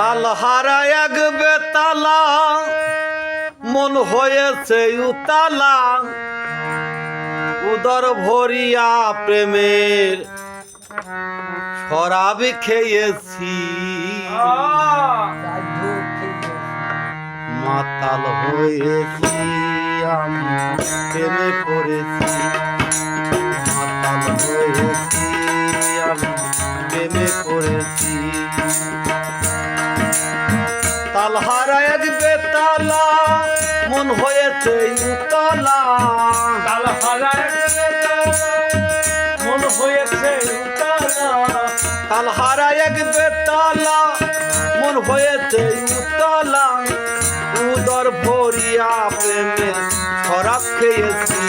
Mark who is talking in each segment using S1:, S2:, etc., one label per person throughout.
S1: তালহারা এক বেতালা, মন হয়েছে উতালা। উদর ভরিয়া প্রেমের শরাব খেয়েছি। মাতাল হয়েছি, আমি প্রেমে পড়েছি। মাতাল হয়েছি, আমি প্রেমে পড়েছি। তালহারা এক বেতালা মন হয়েছে উতলা।
S2: মন হয়েছে উতালা।
S1: তালহারা এক বেতালা মন হয়েছে উতলা। উদর ভরিয়া প্রেমের শরাব খেয়েছি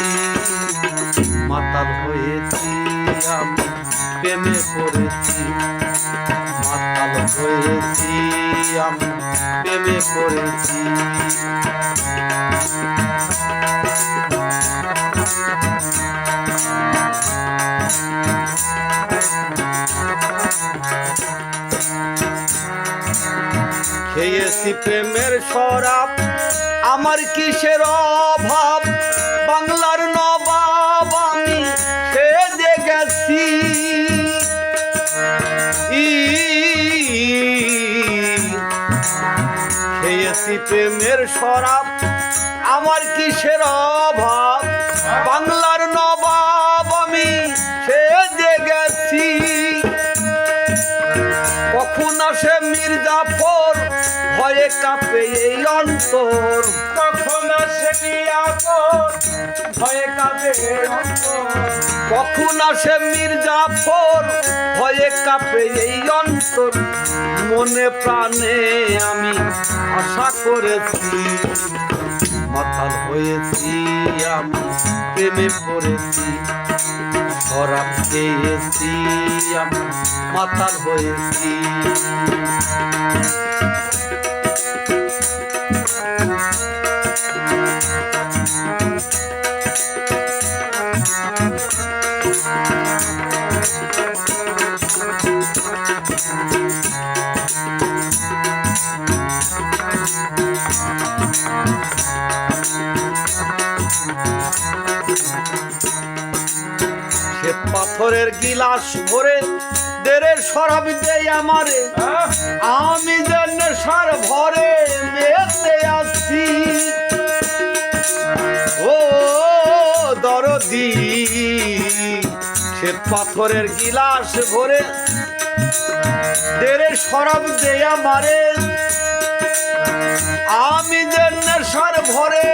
S1: মাতাল হয়েছি আমি প্রেমে পড়েছি মাতাল হয়েছি আমি। প্রেমে পড়েছি খেয়েছি প্রেমের শরাব আমার কিসের অভাব? বাংলার প্রেমের শরাব, আমার কিসের অভাব? বাংলার নবাব আমি সেজে গেছি। কখন আসে মির্জাফর? ভয়ে কাঁপে এই অন্তর।
S2: তখন সে নিয়াপন ভয়ে কাঁদে অন্তর।
S1: কখন আসে মির্জাফর? ভয়ে কাঁপে এই অন্তর। মনে প্রাণে আমি আশা করেছি, মাতাল হয়েছি আমি, প্রেমে পড়েছি, শরাব খেয়েছি আমি, মাতাল হয়েছি। পাথরের গিলাস ভরে দেরের শরাব দেয় আমারে। আমি যে নেশার ভরে মেতে আছি। ও দরদি, সে পাথরের গিলাস ভরে দেরের শরাব দেয় আমারে। আমি যে নেশার ভরে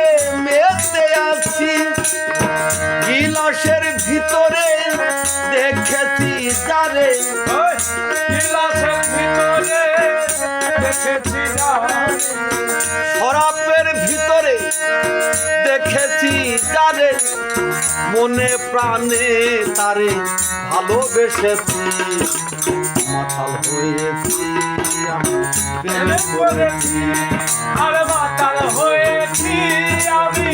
S1: মনে প্রাণে তারে ভালোবেসেছি। মাতাল হয়েছি আমি
S2: হয়েছি আমি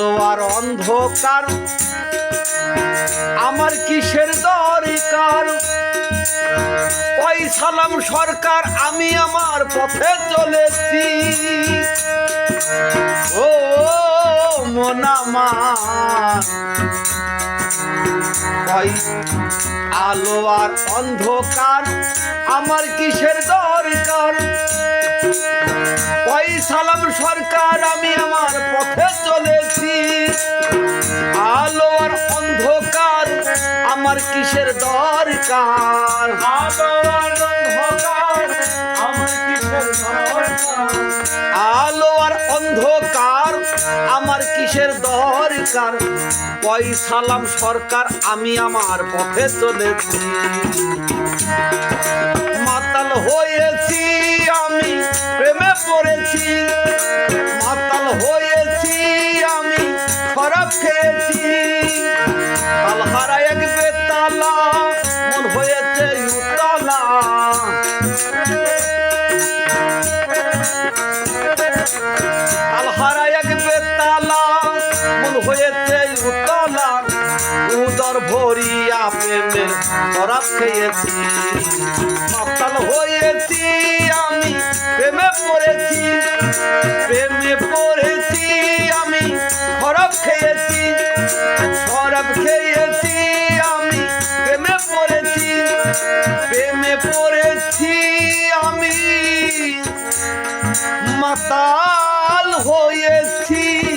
S1: আলো আর অন্ধকার। আমার কিসের দরকার? ওই সালাম সরকার, আমি আমার পথে চলেছি। ও মনামার ওই আলো আর অন্ধকার, আমার কিসের দরকার? ওই সালাম সরকার আমি আমার পথে চলেছি। আলো আর অন্ধকার আমার কিসের দরকার?
S2: আলো আর অন্ধকার আমার কিসের দরকার?
S1: সরকার আমি আমার পথে চলেছি। মাতাল হয়েছি হয়েছে উতলা আলহারা এক বেতালা মূল হয়েছে উতলা উদর ভরিয়া প্রেমের শরাব খেয়েছি। মাতাল হয়েছি আমি, প্রেমে পড়েছি, প্রেমে मताल हो थी।